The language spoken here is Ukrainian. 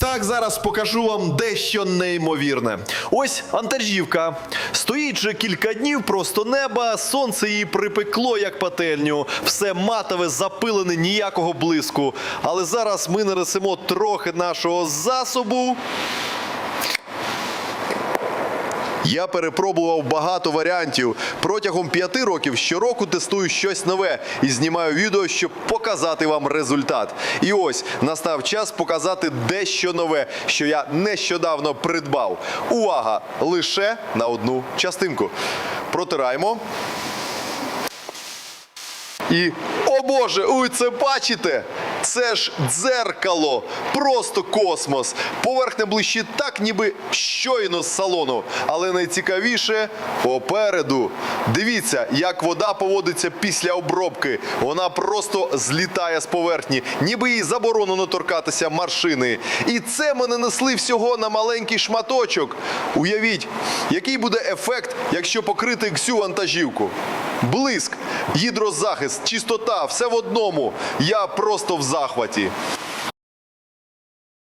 Так, зараз покажу вам дещо неймовірне. Ось Антаржівка. Стоїть вже кілька днів, просто неба, сонце її припекло, як пательню. Все матове, запилене, ніякого блиску. Але зараз ми нанесемо трохи нашого засобу. Я перепробував багато варіантів. Протягом п'яти років щороку тестую щось нове і знімаю відео, щоб показати вам результат. І ось настав час показати дещо нове, що я нещодавно придбав. Увага! Лише на одну частинку. Протираємо. І, о Боже, ой, це бачите? Це ж дзеркало, просто космос. Поверхня блищить так, ніби щойно з салону. Але найцікавіше попереду. Дивіться, як вода поводиться після обробки. Вона просто злітає з поверхні, ніби їй заборонено торкатися маршини. І це ми нанесли всього на маленький шматочок. Уявіть, який буде ефект, якщо покрити всю вантажівку. Блиск, гідрозахист, чистота, все в одному. Я просто в захваті.